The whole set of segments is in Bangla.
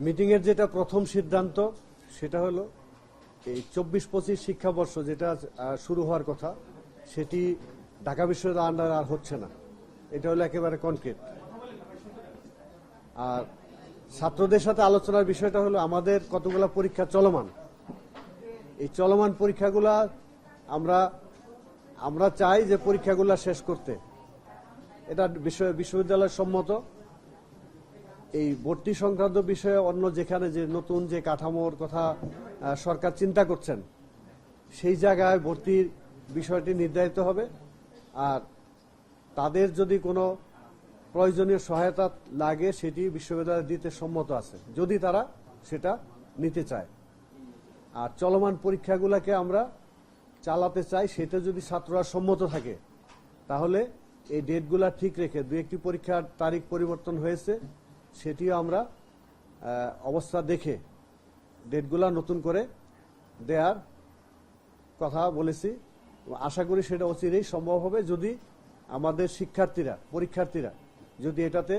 মিটিংয়ের যেটা প্রথম সিদ্ধান্ত, সেটা হলো এই চব্বিশ পঁচিশ শিক্ষাবর্ষ যেটা শুরু হওয়ার কথা, সেটি ঢাকা বিশ্ববিদ্যালয়ের আন্ডার আর হচ্ছে না। এটা হলো একেবারে কনক্রিট আর ছাত্রদের সাথে আলোচনার বিষয়টা হলো আমাদের কতগুলো পরীক্ষা চলমান। এই চলমান পরীক্ষাগুলা আমরা আমরা চাই যে পরীক্ষাগুলা শেষ করতে। এটা বিশ্ব- বিশ্ববিদ্যালয় সম্মত। এই ভর্তি সংক্রান্ত বিষয়ে অন্য যেখানে যে নতুন যে কাঠামোর কথা সরকার চিন্তা করছেন, সেই জায়গায় ভর্তির বিষয়টি নির্ধারিত হবে। আর তাদের যদি কোনো প্রয়োজনীয় সহায়তা লাগে, সেটি বিশ্ববিদ্যালয় দিতে সম্মত আছে। যদি তারা সেটা নিতে চায়। আর চলমান পরীক্ষাগুলোকে আমরা চালাতে চাই, সেটা যদি ছাত্ররা সম্মত থাকে, তাহলে এই ডেটগুলা ঠিক রেখে দু একটি পরীক্ষার তারিখ পরিবর্তন হয়েছে। সেটিও আমরা অবস্থা দেখে ডেটগুলা নতুন করে দেয়ার কথা বলেছি। আশা করি সেটা অচিরেই সম্ভব হবে। যদি আমাদের শিক্ষার্থীরা, পরীক্ষার্থীরা যদি এটাতে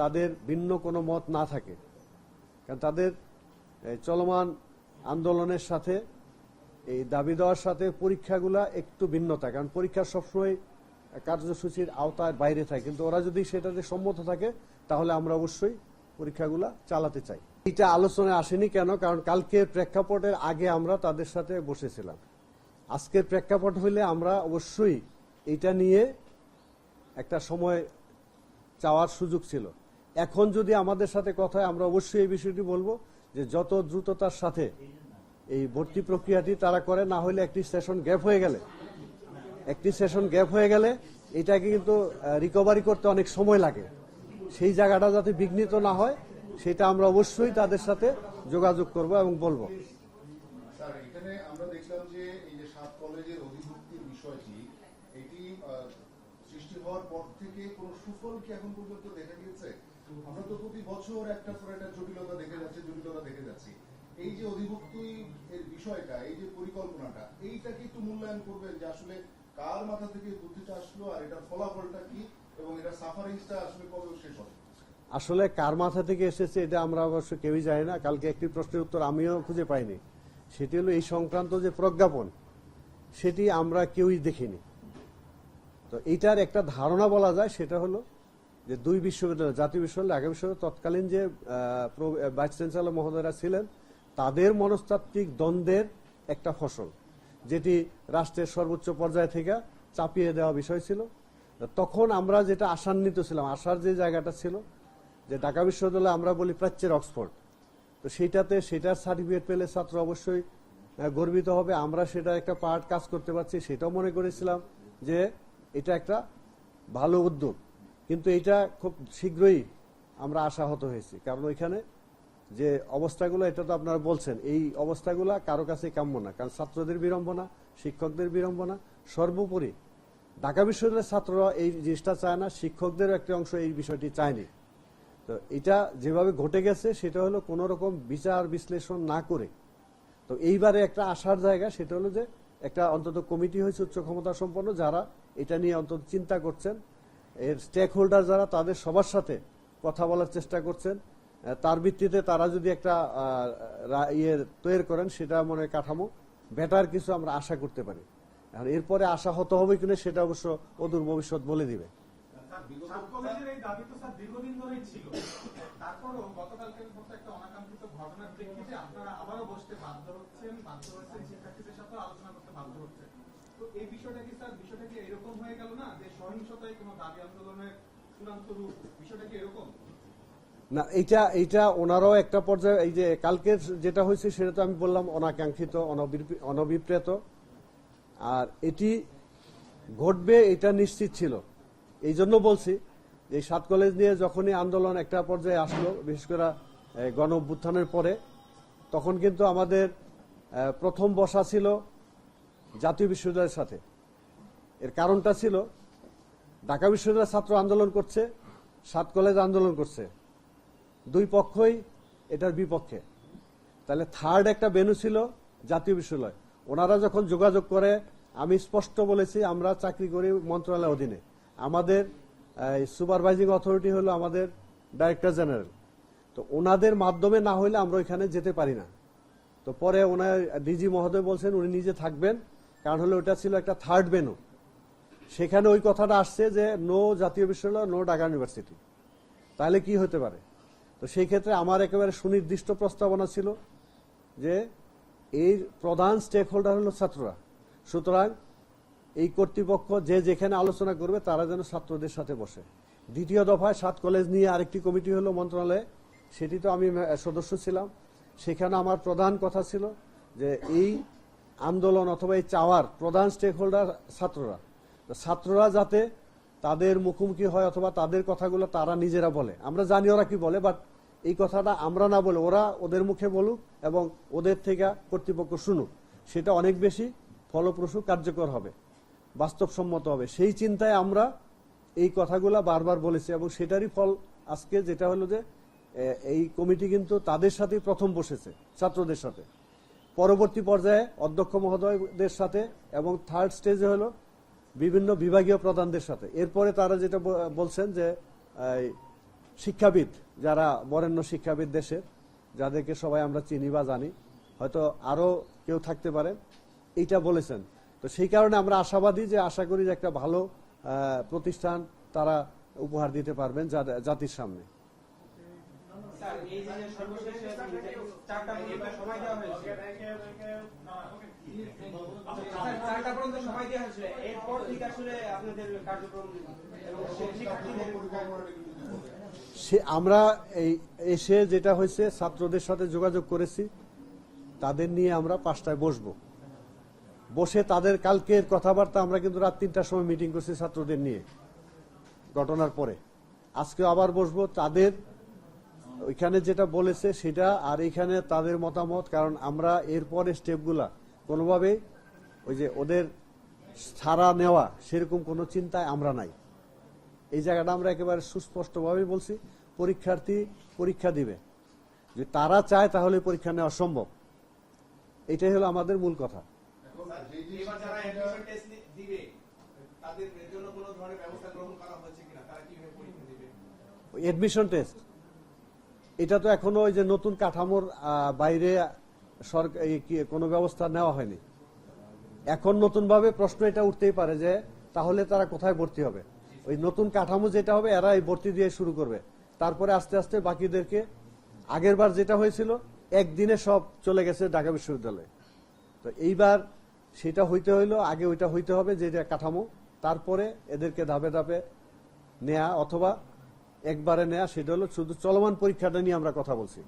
তাদের ভিন্ন কোনো মত না থাকে, কারণ তাদের চলমান আন্দোলনের সাথে, এই দাবি দেওয়ার সাথে পরীক্ষাগুলা একটু ভিন্নতা, কারণ পরীক্ষা সবসময় কার্যসূচির আওতায় বাইরে থাকে। কিন্তু ওরা যদি সেটাতে সম্মত থাকে, তাহলে আমরা অবশ্যই পরীক্ষাগুলা চালাতে চাই। এটা আলোচনায় আসেনি কেন? কারণ কালকে প্রেক্ষাপটের আগে আমরা তাদের সাথে বসেছিলাম। আজকের প্রেক্ষাপট হইলে আমরা অবশ্যই এটা নিয়ে একটা সময় চাওয়ার সুযোগ ছিল। এখন যদি আমাদের সাথে কথা হয়, আমরা অবশ্যই এই বিষয়টি বলব যে যত দ্রুততার সাথে এই ভর্তি প্রক্রিয়াটি তারা করে, না হলে একটি সেশন গ্যাপ হয়ে গেলে একটি সেশন গ্যাপ হয়ে গেলে এটাকে কিন্তু রিকভারি করতে অনেক সময় লাগে। সেই জায়গাটা যাতে বিঘ্নিত না হয়, সেটা আমরা অবশ্যই তাদের সাথে যোগাযোগ করব এবং বলব। যে এই যে সাত কলেজের বিষয়টি, এটি সৃষ্টি হওয়ার পর থেকে কোনো সুফল কি এখন পর্যন্ত আমরা তো প্রতি বছর একটা জটিলতা দেখে যাচ্ছি, জটিলতা দেখে যাচ্ছি। এই যে অধিভুক্তি এর বিষয়টা, এই যে পরিকল্পনাটা এইটাকে একটু মূল্যায়ন করবেন যে আসলে কার মাথা থেকে বুদ্ধিটা আসলো আর এটার ফলাফলটা কি এবং এটার সাফারিংসটা আসলে কবে শেষ হবে? আসলে কার মাথা থেকে এসেছে এটা আমরা অবশ্য কেউই জানি না। কালকে একটি প্রশ্নের উত্তর আমিও খুঁজে পাইনি। সেটি হলো এই সংক্রান্ত যে প্রজ্ঞাপন, সেটি আমরা কেউই দেখিনি। তো এইটার একটা ধারণা বলা যায়, সেটা হলো যে দুই বিশ্ববিদ্যালয়, জাতীয় বিশ্ববিদ্যালয় ঢাকা বিশ্ববিদ্যালয় তৎকালীন যে ভাইস চ্যান্সেলর মহোদয়রা ছিলেন, তাদের মনস্তাত্ত্বিক দ্বন্দ্বের একটা ফসল। যেটি রাষ্ট্রের সর্বোচ্চ পর্যায় থেকে চাপিয়ে দেওয়া বিষয় ছিল। তখন আমরা যেটা আশান্বিত ছিলাম, আশার যে জায়গাটা ছিল, যে ঢাকা বিশ্ববিদ্যালয় আমরা বলি প্রাচ্যের অক্সফোর্ড। তো সেইটাতে সেটার সার্টিফিকেট পেলে ছাত্র অবশ্যই গর্বিত হবে। আমরা সেটা একটা পার্ট কাজ করতে পারছি, সেটাও মনে করেছিলাম যে এটা একটা ভালো উদ্যোগ। কিন্তু এটা খুব শীঘ্রই আমরা আশাহত হয়েছি। কারণ ওইখানে যে অবস্থাগুলো, এটা তো আপনারা বলছেন, এই অবস্থাগুলো কারও কাছে কাম্য না। কারণ ছাত্রদের বিড়ম্বনা, শিক্ষকদের বিড়ম্বনা, সর্বোপরি ঢাকা বিশ্ববিদ্যালয়ের ছাত্ররা এই জিনিসটা চায় না, শিক্ষকদেরও একটি অংশ এই বিষয়টি চায়নি। তো এটা যেভাবে ঘটে গেছে, সেটা হলো কোন রকম বিচার বিশ্লেষণ না করে। তো এইবারে একটা আসার জায়গা, সেটা হলো যে একটা অন্তত কমিটি হয়েছে উচ্চ ক্ষমতা সম্পন্ন, যারা এটা নিয়ে অন্তত চিন্তা করছেন। এর স্টেক হোল্ডার যারা, তাদের সবার সাথে কথা বলার চেষ্টা করছেন। তার ভিত্তিতে তারা যদি একটা ইয়ে তৈরি করেন সেটা মনে হয় কাঠামো বেটার কিছু আমরা আশা করতে পারি। এখন এরপরে আশা হতে হবে কিনা সেটা অবশ্য অদূর ভবিষ্যৎ বলে দিবে। সাত কলেজের এই দাবি তো স্যার দীর্ঘদিন ধরেই ছিল। তারপরও গতকালকের মতো একটা অনাকাঙ্ক্ষিত ঘটনার প্রেক্ষিতে আপনারা আবারও বসতে বাধ্য হচ্ছেন বাধ্য হচ্ছেন শিক্ষার্থীদের সাথে আলোচনা করতে বাধ্য হচ্ছেন। তো এই বিষয়টা কি স্যার বিষয়টা কি এরকম হয়ে গেল না এইটা এইটা ওনারাও একটা পর্যায়ে, এই যে কালকের যেটা হয়েছে সেটা তো আমি বললাম, অনাকাঙ্ক্ষিত অনভিপ্রেত। আর এটি ঘটবে, এটা নিশ্চিত ছিল। এই জন্য বলছি, এই সাত কলেজ নিয়ে যখনই আন্দোলন একটা পর্যায়ে আসলো, বিশেষ করে গণ অভ্যুত্থানের পরে, তখন কিন্তু আমাদের প্রথম বসা ছিল জাতীয় বিশ্ববিদ্যালয়ের সাথে। এর কারণটা ছিল, ঢাকা বিশ্ববিদ্যালয়ের ছাত্র আন্দোলন করছে, সাত কলেজ আন্দোলন করছে। দুই পক্ষই এটার বিপক্ষে। তাহলে থার্ড একটা বেনু ছিল জাতীয় বিশ্ববিদ্যালয়। ওনারা যখন যোগাযোগ করে, আমি স্পষ্ট বলেছি, আমরা চাকরি করি মন্ত্রণালয়ের অধীনে। আমাদের সুপারভাইজিং অথরিটি হলো আমাদের ডাইরেক্টর জেনারেল। তো ওনাদের মাধ্যমে না হলে আমরা ওইখানে যেতে পারি না। তো পরে ওনার ডিজি মহোদয় বলছেন, উনি নিজে থাকবেন। কারণ হলো ওটা ছিল একটা থার্ড ভেনু সেখানে ওই কথাটা আসছে যে নো জাতীয় বিশ্ববিদ্যালয় নো ঢাকা ইউনিভার্সিটি তাহলে কি হতে পারে? তো সেই ক্ষেত্রে আমার একেবারে সুনির্দিষ্ট প্রস্তাবনা ছিল যে এই প্রধান স্টেক হোল্ডার হলো ছাত্ররা। সুতরাং এই কর্তৃপক্ষ যে যেখানে আলোচনা করবে তারা যেন ছাত্রদের সাথে বসে। দ্বিতীয় দফায় সাত কলেজ নিয়ে আরেকটি কমিটি হলো মন্ত্রণালয়ে। সেটি তো আমি সদস্য ছিলাম। সেখানে আমার প্রধান কথা ছিল যে এই আন্দোলন অথবা এই চাওয়ার প্রধান স্টেক হোল্ডার ছাত্ররা ছাত্ররা যাতে তাদের মুখোমুখি হয় অথবা তাদের কথাগুলো তারা নিজেরা বলে। আমরা জানি ওরা কি বলে বাট এই কথাটা আমরা না বলে ওরা ওদের মুখে বলুক এবং ওদের থেকে কর্তৃপক্ষ শুনুক। সেটা অনেক বেশি ফলপ্রসূ, কার্যকর হবে, বাস্তবসম্মত হবে। সেই চিন্তায় আমরা এই কথাগুলা বারবার বলেছি এবং সেটারই ফল আজকে যেটা হলো যে এই কমিটি কিন্তু তাদের সাথেই প্রথম বসেছে, ছাত্রদের সাথে। পরবর্তী পর্যায়ে অধ্যক্ষ মহোদয়দের সাথে এবং থার্ড স্টেজে হলো বিভিন্ন বিভাগীয় প্রধানদের সাথে। এরপরে তারা যেটা বলছেন যে শিক্ষাবিদ, যারা বরেণ্য শিক্ষাবিদ দেশের, যাদেরকে সবাই আমরা চিনি বা জানি, হয়তো আরও কেউ থাকতে পারে, এইটা বলেছেন। তো সেই কারণে আমরা আশাবাদী যে, আশা করি যে একটা ভালো প্রতিষ্ঠান তারা উপহার দিতে পারবেন জাতির সামনে। স্যার, এই যে সর্বশেষ চারটা সময় দেওয়া হয়েছে। সে আমরা এই এসে যেটা হয়েছে, ছাত্রদের সাথে যোগাযোগ করেছি। তাদের নিয়ে আমরা পাঁচটায় বসবো। বসে তাদের কালকের কথাবার্তা আমরা কিন্তু রাত তিনটার সময় মিটিং করছি ছাত্রদের নিয়ে। ঘটনার পরে। আজকে আবার বসবো। তাদের ওইখানে যেটা বলেছে সেটা আর এখানে তাদের মতামত, কারণ আমরা এরপরে স্টেপগুলা কোনোভাবেই ওই যে ওদের ছাড়া নেওয়া সেরকম কোনো চিন্তায় আমরা নাই। এই জায়গাটা আমরা একেবারে সুস্পষ্টভাবে বলছি পরীক্ষার্থী পরীক্ষা দিবে। যে তারা চায় তাহলে পরীক্ষা নেওয়া সম্ভব। এটাই হলো আমাদের মূল কথা। এখন যে যে এবার যারা শিক্ষার্থীরা- অ্যাডমিশন টেস্ট দিবে তাদের জন্য কোনো ধরনের ব্যবস্থা গ্রহণ করা হয়েছে কিনা? তারা কীভাবে পরীক্ষা দিবে? এডমিশন টেস্ট এটা তো এখনও ওই যে নতুন কাঠামোর বাইরে সরকার কি- কোনো ব্যবস্থা নেওয়া হয়নি। এখন নতুনভাবে প্রশ্ন এটা উঠতেই পারে যে, তাহলে তারা কোথায় ভর্তি হবে? ওই নতুন কাঠামো যেটা হবে এরা এই ভর্তি দিয়ে শুরু করবে। তারপরে আস্তে আস্তে বাকিদেরকে, আগের বার যেটা হয়েছিল, একদিনে সব চলে গেছে ঢাকা বিশ্ববিদ্যালয়ে। তো এইবার সেটা হইতে হইল, আগে ওইটা হইতে হবে যেটা কাঠামো, তারপরে এদেরকে ধাপে ধাপে নেয়া অথবা একবারে নেয়া, সেটা হলো শুধু চলমান পরীক্ষাটা নিয়ে আমরা কথা বলছি।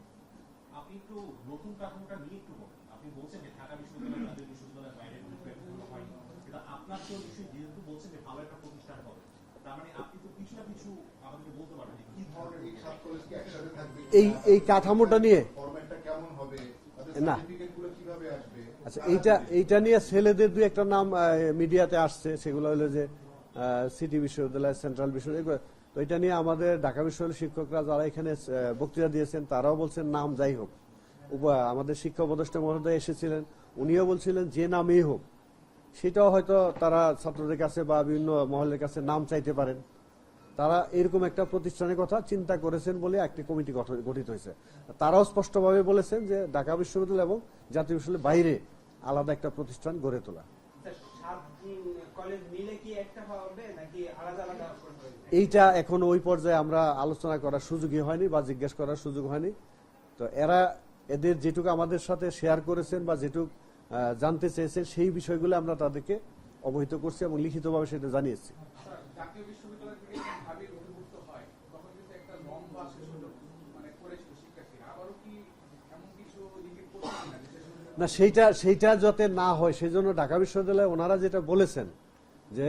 আপনি একটু নতুন কাঠামোটা নিয়ে এই সাত কলেজ কি একসাথে থাকবে? এই এই কাঠামোটা নিয়ে? ফরম্যাটটা হবে? তাদের না। আচ্ছা এইটা এইটা নিয়ে ছেলেদের দুই একটা নাম মিডিয়াতে আসছে সেগুলো হলো যে সিটি বিশ্ববিদ্যালয় সেন্ট্রাল বিশ্ববিদ্যালয় তো এটা নিয়ে আমাদের ঢাকা বিশ্ববিদ্যালয়ের শিক্ষকরা যারা এখানে বক্তৃতা দিয়েছেন তারাও বলছেন নাম যাই হোক। আমাদের শিক্ষা উপদেষ্টা মহোদয় এসেছিলেন উনিও বলছিলেন যে নামেই হোক। সেটাও হয়তো তারা ছাত্রদের কাছে বা বিভিন্ন মহলের কাছে নাম চাইতে পারেন। তারা এরকম একটা প্রতিষ্ঠানের কথা চিন্তা করেছেন বলে একটি কমিটি গঠিত হয়েছে। তারাও স্পষ্টভাবে বলেছেন যে ঢাকা বিশ্ববিদ্যালয় এবং জাতীয় বিশ্ববিদ্যালয়ের বাইরে আলাদা একটা প্রতিষ্ঠান গড়ে তোলা। হবে এইটা এখন ওই পর্যায়ে আমরা আলোচনা করার সুযোগই হয়নি বা জিজ্ঞেস করার সুযোগ হয়নি। তো এরা এদের যেটুকু আমাদের সাথে শেয়ার করেছেন বা যেটুকু জানতে চেয়েছে সেই বিষয়গুলো আমরা তাদেরকে অবহিত করছি এবং লিখিতভাবে সেটা জানিয়েছি। মানে না সেইটা সেইটা যাতে না হয় সেজন্য ঢাকা বিশ্ববিদ্যালয়ে ওনারা যেটা বলেছেন যে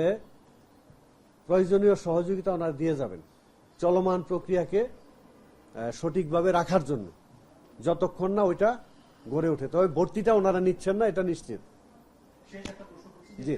প্রয়োজনীয় সহযোগিতা ওনারা দিয়ে যাবেন চলমান প্রক্রিয়াকে সঠিকভাবে রাখার জন্য। যতক্ষণ না ওইটা গড়ে ওঠে তবে ভর্তিটা ওনারা নিচ্ছেন না এটা নিশ্চিত জি।